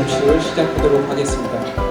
잠시 후 시작하도록 하겠습니다.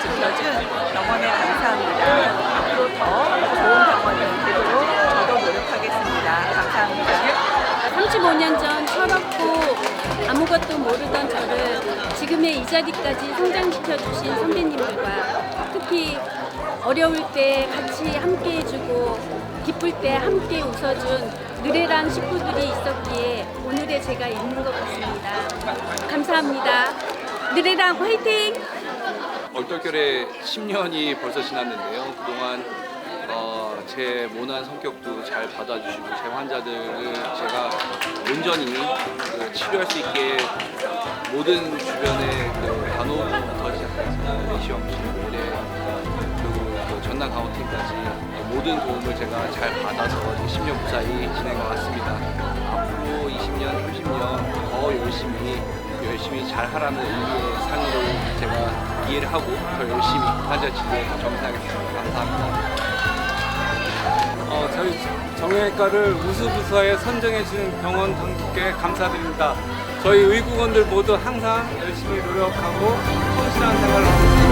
지켜준 병원에 감사합니다. 앞으로 더 좋은 병원이 되도록 저도 노력하겠습니다. 감사합니다. 35년 전 철없고 아무것도 모르던 저를 지금의 이 자리까지 성장시켜 주신 선배님들과 특히 어려울 때 같이 함께 해주고 기쁠 때 함께 웃어준 느레랑 식구들이 있었기에 오늘의 제가 있는 것 같습니다. 감사합니다. 느레랑 화이팅! 얼떨결에 10년이 벌써 지났는데요. 그동안 어, 제 모난 성격도 잘 받아주시고 제 환자들을 제가 온전히 그 치료할 수 있게 모든 주변의 그 간호부터 시작해서 모래 그리고 그 전남 강호팀까지 모든 도움을 제가 잘 받아서 이제 10년 무사히 것 같습니다. 앞으로 20년, 30년 더 열심히 열심히 잘 하라는 의미의 상으로 제가 이해를 하고 더 열심히 환자 치료에 정진하겠습니다. 감사합니다. 어, 저희 정형외과를 우수부서에 선정해 주신 병원 당국께 감사드립니다. 저희 의국원들 모두 항상 열심히 노력하고 성실한 생활을 하고 있습니다.